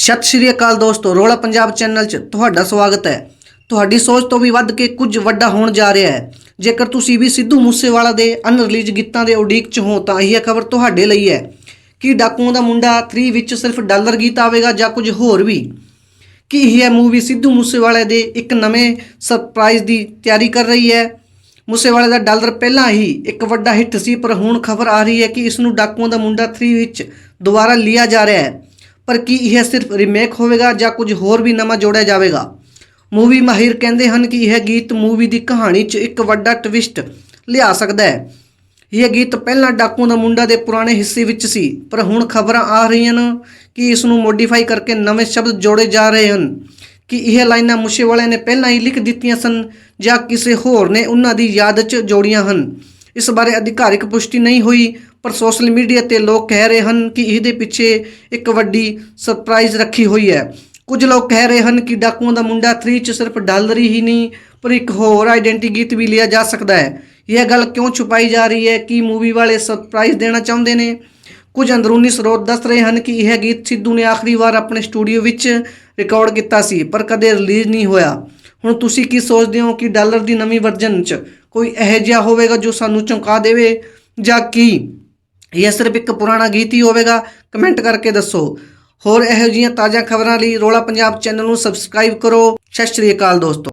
ਸਤਿ ਸ਼੍ਰੀ ਅਕਾਲ ਦੋਸਤੋ, ਰੋਲਾ ਪੰਜਾਬ ਚੈਨਲ 'ਚ ਤੁਹਾਡਾ ਸਵਾਗਤ ਹੈ। ਤੁਹਾਡੀ ਸੋਚ ਤੋਂ ਵੀ ਵੱਧ ਕੇ ਕੁਝ ਵੱਡਾ ਹੋਣ ਜਾ ਰਿਹਾ ਹੈ। ਜੇਕਰ ਤੁਸੀਂ ਵੀ ਸਿੱਧੂ ਮੂਸੇਵਾਲਾ ਦੇ ਅਨਰਿਲੀਜ਼ ਗੀਤਾਂ ਦੇ ਉਡੀਕ 'ਚ ਹੋ ਤਾਂ ਇਹ ਖਬਰ ਤੁਹਾਡੇ ਲਈ ਹੈ। ਕਿ ਡਾਕੂਆਂ ਦਾ ਮੁੰਡਾ 3 ਵਿੱਚ ਸਿਰਫ ਡਾਲਰ ਗੀਤ ਆਵੇਗਾ ਜਾਂ ਕੁਝ ਹੋਰ ਵੀ? ਕੀ ਇਹ ਮੂਵੀ ਸਿੱਧੂ ਮੂਸੇਵਾਲੇ ਦੇ ਇੱਕ ਨਵੇਂ ਸਰਪ੍ਰਾਈਜ਼ ਦੀ ਤਿਆਰੀ ਕਰ ਰਹੀ ਹੈ? ਮੂਸੇਵਾਲੇ ਦਾ ਡਾਲਰ ਪਹਿਲਾਂ ਹੀ ਇੱਕ ਵੱਡਾ ਹਿੱਟ ਸੀ, ਪਰ ਹੁਣ ਖਬਰ ਆ ਰਹੀ ਹੈ ਕਿ ਇਸ ਨੂੰ ਡਾਕੂਆਂ ਦਾ ਮੁੰਡਾ 3 ਵਿੱਚ ਦੁਬਾਰਾ ਲਿਆ ਜਾ ਰਿਹਾ ਹੈ। ਪਰ ਕੀ ਇਹ ਸਿਰਫ ਰੀਮੇਕ ਹੋਵੇਗਾ ਜਾਂ ਕੁਝ ਹੋਰ ਵੀ ਨਵਾਂ ਜੋੜਿਆ ਜਾਵੇਗਾ? ਮੂਵੀ ਮਾਹਿਰ ਕਹਿੰਦੇ ਹਨ ਕਿ ਇਹ ਗੀਤ ਮੂਵੀ ਦੀ ਕਹਾਣੀ 'ਚ ਇੱਕ ਵੱਡਾ ਟਵਿਸਟ ਲਿਆ ਸਕਦਾ ਹੈ। ਇਹ ਗੀਤ ਪਹਿਲਾਂ ਡਾਕੂ ਦਾ ਮੁੰਡਾ ਦੇ ਪੁਰਾਣੇ ਹਿੱਸੇ ਵਿੱਚ ਸੀ, ਪਰ ਹੁਣ ਖਬਰਾਂ ਆ ਰਹੀਆਂ ਹਨ ਕਿ ਇਸ ਨੂੰ ਮੋਡੀਫਾਈ ਕਰਕੇ ਨਵੇਂ ਸ਼ਬਦ ਜੋੜੇ ਜਾ ਰਹੇ ਹਨ। ਕਿ ਇਹ ਲਾਈਨਾਂ ਮੁਸ਼ੇਵਾਲੇ ਨੇ ਪਹਿਲਾਂ ਹੀ ਲਿਖ ਦਿੱਤੀਆਂ ਸਨ ਜਾਂ ਕਿਸੇ ਹੋਰ ਨੇ ਉਹਨਾਂ ਦੀ ਯਾਦ 'ਚ ਜੋੜੀਆਂ ਹਨ। ਇਸ ਬਾਰੇ ਅਧਿਕਾਰਿਕ ਪੁਸ਼ਟੀ ਨਹੀਂ ਹੋਈ, ਪਰ ਸੋਸ਼ਲ ਮੀਡੀਆ ਤੇ ਲੋਕ ਕਹਿ ਰਹੇ ਹਨ ਕਿ ਇਹਦੇ ਪਿੱਛੇ ਇੱਕ ਵੱਡੀ ਸਰਪ੍ਰਾਈਜ਼ ਰੱਖੀ ਹੋਈ ਹੈ। ਕੁਝ ਲੋਕ ਕਹਿ ਰਹੇ ਹਨ ਕਿ ਡਾਕੂਆਂ ਦਾ ਮੁੰਡਾ 3 ਚ ਸਿਰਫ ਡਾਲਰ ਹੀ ਨਹੀਂ, ਪਰ ਇੱਕ ਹੋਰ ਆਇਡੈਂਟੀ ਗੀਤ ਵੀ ਲਿਆ ਜਾ ਸਕਦਾ ਹੈ। ਇਹ ਗੱਲ ਕਿਉਂ ਛੁਪਾਈ ਜਾ ਰਹੀ ਹੈ? ਕਿ ਮੂਵੀ ਵਾਲੇ ਸਰਪ੍ਰਾਈਜ਼ ਦੇਣਾ ਚਾਹੁੰਦੇ ਨੇ? ਕੁਝ ਅੰਦਰੂਨੀ ਸਰੋਤ ਦੱਸ ਰਹੇ ਹਨ ਕਿ ਇਹ ਗੀਤ ਸਿੱਧੂ ਨੇ ਆਖਰੀ ਵਾਰ ਆਪਣੇ ਸਟੂਡੀਓ ਵਿੱਚ ਰਿਕਾਰਡ ਕੀਤਾ ਸੀ, ਪਰ ਕਦੇ ਰਿਲੀਜ਼ ਨਹੀਂ ਹੋਇਆ। ਹੁਣ ਤੁਸੀਂ ਕੀ ਸੋਚਦੇ ਹੋ ਕਿ ਡਾਲਰ ਦੀ ਨਵੀਂ ਵਰਜਨ 'ਚ ਕੋਈ ਇਹੋ ਜਿਹਾ ਹੋਵੇਗਾ ਜੋ ਸਾਨੂੰ ਚੌਂਕਾ ਦੇਵੇ? ਜਾਂ ਕੀ? ਇਹ ਸਿਰਫ ਇੱਕ ਪੁਰਾਣਾ ਗੀਤ ਹੀ ਹੋਵੇਗਾ? ਕਮੈਂਟ ਕਰਕੇ ਦੱਸੋ। ਹੋਰ ਇਹੋ ਜਿਹੀਆਂ ਤਾਜ਼ਾ ਖਬਰਾਂ ਲਈ ਰੋਲਾ ਪੰਜਾਬ ਚੈਨਲ ਨੂੰ ਸਬਸਕ੍ਰਾਈਬ ਕਰੋ। ਸਤਿ ਸ਼੍ਰੀ ਅਕਾਲ ਦੋਸਤੋ।